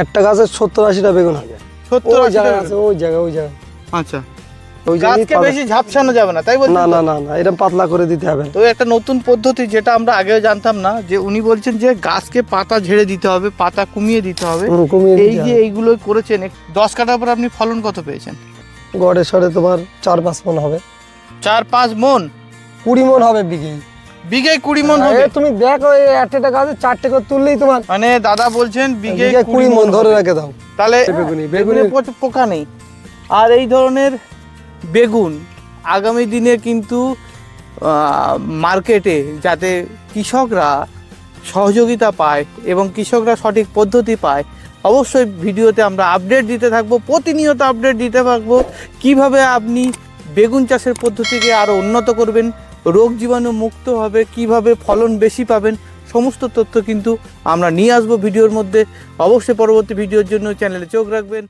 একটা গাছের সত্তর আশিটা বেগুন হবে। সত্তর ওই জায়গায় আছে ওই আচ্ছা। ওই জায়গায় গাছকে বেশি ঝাপসানো যাবে না তাই বলছেন না না না না এরকম পাতলা করে দিতে হবে। তো একটা নতুন পদ্ধতি যেটা আমরা আগেও জানতাম না যে উনি বলছেন যে গাছকে পাতা ঝেড়ে দিতে হবে পাতা কমিয়ে দিতে হবে। এই যে এইগুলো করেছেন দশ কাটার পর আপনি ফলন কত পেয়েছেন? গড়ে সরে তোমার চার পাঁচ মন হবে। চার পাঁচ মন? কুড়ি মন হবে বিঘে। বিঘে কুড়ি মন হবে। তুমি দেখো এই একটা গাছে চারটে করে তুললেই তোমার। মানে দাদা বলছেন বিঘে কুড়ি মন ধরে। রেখে দাও। তাহলে বেগুনে বেগুনি। পোকা নেই। আর এই ধরনের বেগুন আগামী দিনে কিন্তু মার্কেটে যাতে কৃষকরা সহযোগিতা পায় এবং কৃষকরা সঠিক পদ্ধতি পায় অবশ্যই ভিডিওতে আমরা আপডেট দিতে থাকব প্রতিনিয়ত আপডেট দিতে থাকব। কীভাবে আপনি বেগুন চাষের পদ্ধতিকে আরও উন্নত করবেন রোগ জীবাণু মুক্ত হবে, কীভাবে ফলন বেশি পাবেন, সমস্ত তথ্য কিন্তু আমরা নিয়ে আসব ভিডিওর মধ্যে। অবশ্যই পরবর্তী ভিডিওর জন্য চ্যানেলে চোখ রাখবেন।